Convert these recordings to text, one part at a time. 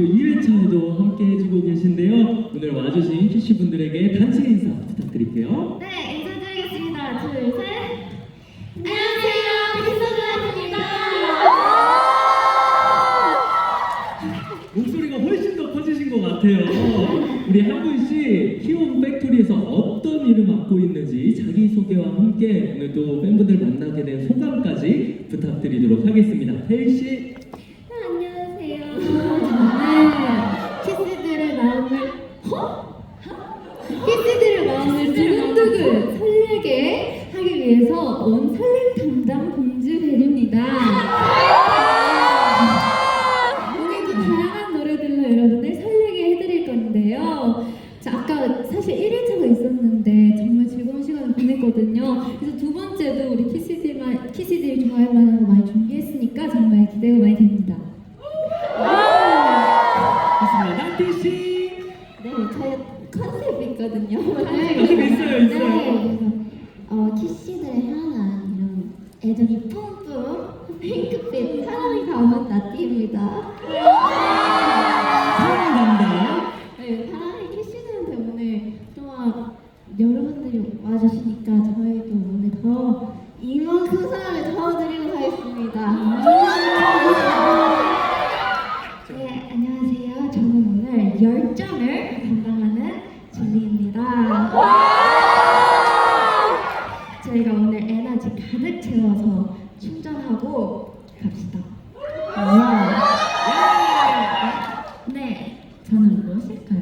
또 2회차에도 함께 해주고 계신데요. 오늘 와주신 키시 분들에게 단체 인사 부탁드릴게요. 네, 인사드리겠습니다. 둘, 셋. 안녕하세요, 빅서드입니다. 목소리가 훨씬 더 커지신 것 같아요. 우리 한 분씩 키움 팩토리에서 어떤 일을 맡고 있는지 자기 소개와 함께 오늘 또 팬분들 만나게 된 소감까지 부탁드리도록 하겠습니다. 태일 씨. 키스들의 마음을 두근두근 설레게 하기 위해서 온 설렘 담당 공주 배류입니다. 오늘도 다양한 노래들로 여러분들 설레게 해드릴 건데요. 자, 아까 사실 1일차가 있었는데 정말 즐거운 시간을 보냈거든요. 그래서 두 번째도 우리 키스들만, 키스들이 좋아할 만한 거 많이 준비했으니 있거든요. 컨셉 있어요, 있어요. 네, 어, 키씨들의 향한 이런 애정이 뿜뿜 핑크빛 사랑이 담은 나띠입니다. 사랑 담당. 네, 사랑이 키씨들한테 오늘 또 여러분들이 와주시니까 저희도 오늘 더 이만큼 사랑을 더 드리고 가겠습니다. 네, 안녕하세요. 저는 오늘 열정 모여서 충전하고 갑시다. 네, 저는 뭐 무엇일까요?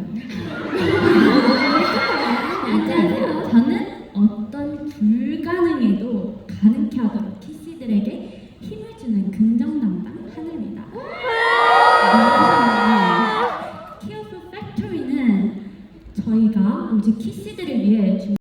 안녕하세요. 저는 어떤 불가능에도 가능케 하도록 키씨들에게 힘을 주는 긍정 담당 하늘입니다. 키오프 팩토리는 저희가 오직 키씨들을 위해 준